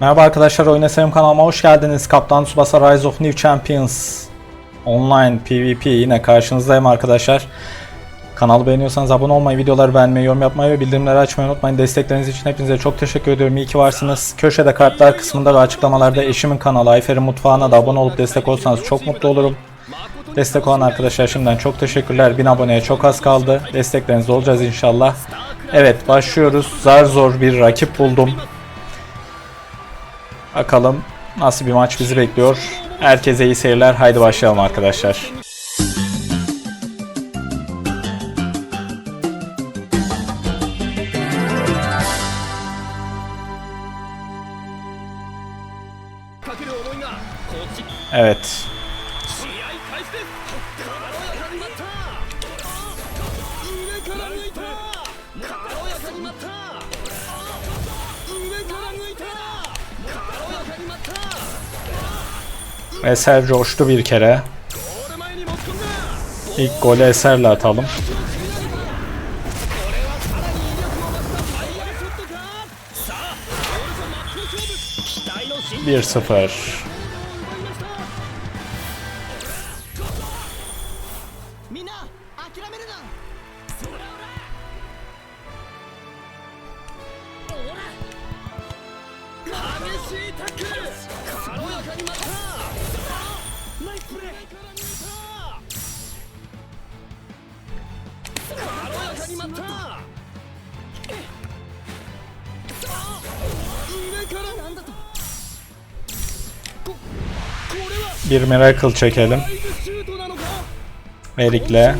Merhaba arkadaşlar Oyun Eserim kanalıma hoş geldiniz. Kaptan Tsubasa Rise of New Champions Online PvP yine karşınızdayım arkadaşlar. Kanalı beğeniyorsanız abone olmayı, videoları beğenmeyi, yorum yapmayı ve bildirimleri açmayı unutmayın. Destekleriniz için hepinize çok teşekkür ediyorum. İyi ki varsınız. Köşede kartlar kısmında ve açıklamalarda eşimin kanalı Ayfer'in mutfağına da abone olup destek olsanız çok mutlu olurum. Destek olan arkadaşlar şimdiden çok teşekkürler. 1000 aboneye çok az kaldı. Destekleriniz olacağız inşallah. Evet başlıyoruz. Zar zor bir rakip buldum. Bakalım nasıl bir maç bizi bekliyor. Herkese iyi seyirler. Haydi başlayalım arkadaşlar. Evet. Eser coştu bir kere. İlk golü Eser'le atalım. Bir sıfır. Bir miracle çekelim. Erik'le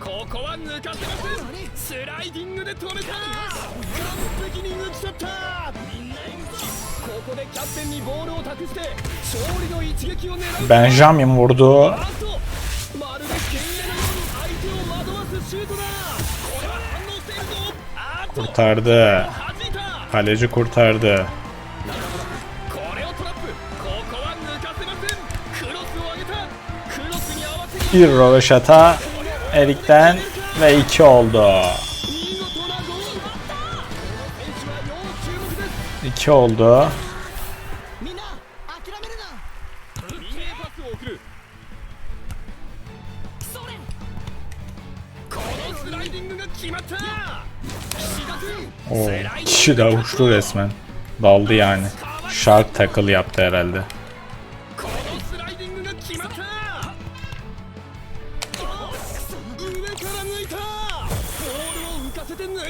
ここは抜かせませんスライディングで止めた完璧に抜き去ったここでキャプテンにボールを託して勝利の一撃を狙う Benjamin vurdu. あとまるで剣のように相手を惑わすシュートだこれは反応しているぞあっと Kurtardı. 弾いた Kaleci kurtardı. これをトラップここは抜かせませんクロスを上げたクロスに合わせに Bir roveşata Erik'ten ve 2 oldu. 2 oldu. Oo, kişi de uçtu resmen. Daldı yani. Shark takıl yaptı herhalde.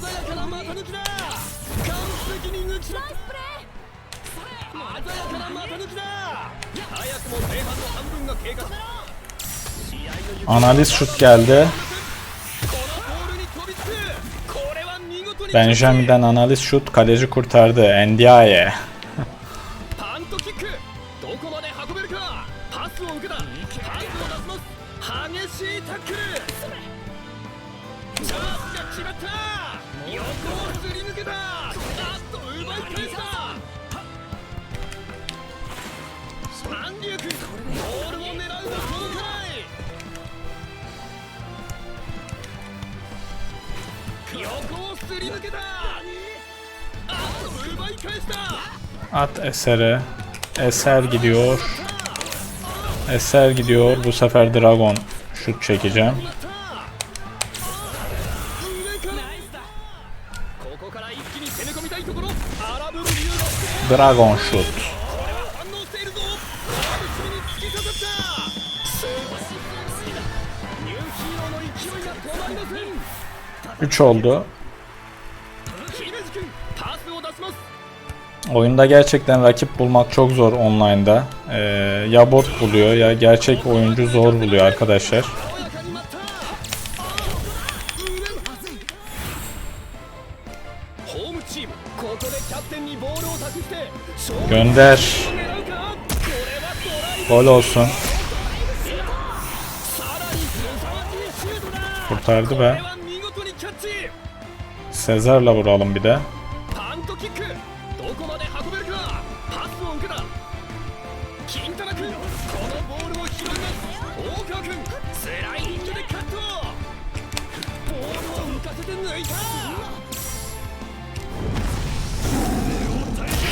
鮮やかな股抜きだ完璧に抜き取った鮮やかな股抜きだ早くも前半の半分が経過試合の行方 Analiz şut geldi. このボールに飛びつくこれは見事に Benjamin'den analiz şut. Kaleci kurtardı. Ndiaye. 決まった横をすり抜けたあっと奪い返したアンディア君ボールを狙うがこの回横をすり抜けたあっと奪い返した At esere. Eser gidiyor. Eser gidiyor. Bu sefer Dragon Şut çekeceğim. Dragon Shoot. Üç oldu. Oyunda gerçekten rakip bulmak çok zor online'da. Ee, ya bot buluyor ya gerçek oyuncu zor buluyor arkadaşlar. Gönder. Gol olsun. Kurtardı be. Sezar'la vuralım bir de.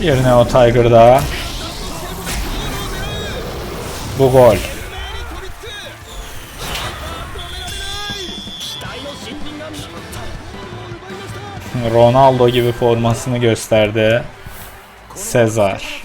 Yerine o Tiger daha. Bu gol. Ronaldo gibi formasını gösterdi. Sezar.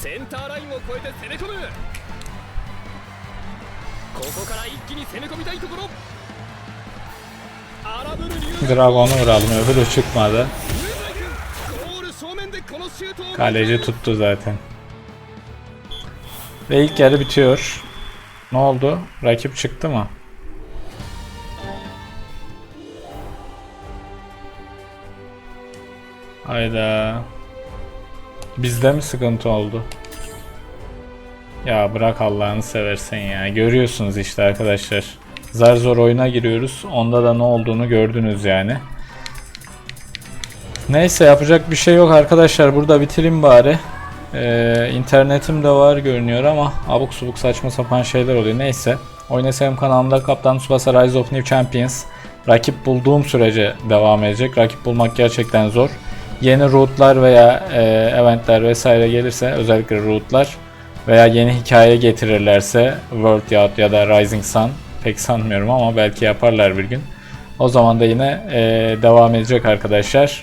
センターラインを越えて攻め込むここから一気に攻め込みたいところ vuralım öbürü çıkmadı. Kaleci tuttu zaten. Ve ilk yarı bitiyor. Ne oldu? Rakip çıktı mı? Hayda. Bizde mi sıkıntı oldu? Ya bırak Allah'ını seversen ya. Görüyorsunuz işte arkadaşlar. Zar zor oyuna giriyoruz. Onda da ne olduğunu gördünüz yani. Neyse yapacak bir şey yok arkadaşlar. Burada bitireyim bari. Ee, internetim de var görünüyor ama abuk subuk saçma sapan şeyler oluyor. Neyse. Oynasayım kanalımda Kaptan Tsubasa Rise of New Champions. Rakip bulduğum sürece devam edecek. Rakip bulmak gerçekten zor. Yeni rootlar veya e, eventler vesaire gelirse özellikle rootlar veya yeni hikaye getirirlerse World ya, ya da Rising Sun pek sanmıyorum ama belki yaparlar bir gün. O zaman da yine e, devam edecek arkadaşlar.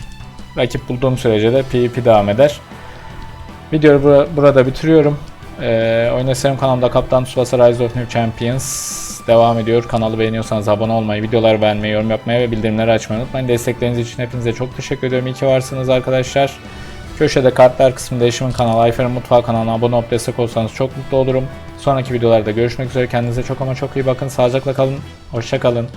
Rakip bulduğum sürece de PvP devam eder. Videoyu bura- burada bitiriyorum. Ee, Oynasayım kanalımda Kaptan Tsubasa Rise of New Champions devam ediyor. Kanalı beğeniyorsanız abone olmayı, videoları beğenmeyi, yorum yapmayı ve bildirimleri açmayı unutmayın. Destekleriniz için hepinize çok teşekkür ediyorum. İyi ki varsınız arkadaşlar. Köşede kartlar kısmında eşimin kanalı Ayfer'in Mutfağı kanalına abone olup destek olsanız çok mutlu olurum. Sonraki videolarda görüşmek üzere. Kendinize çok ama çok iyi bakın. Sağlıcakla kalın. Hoşça kalın.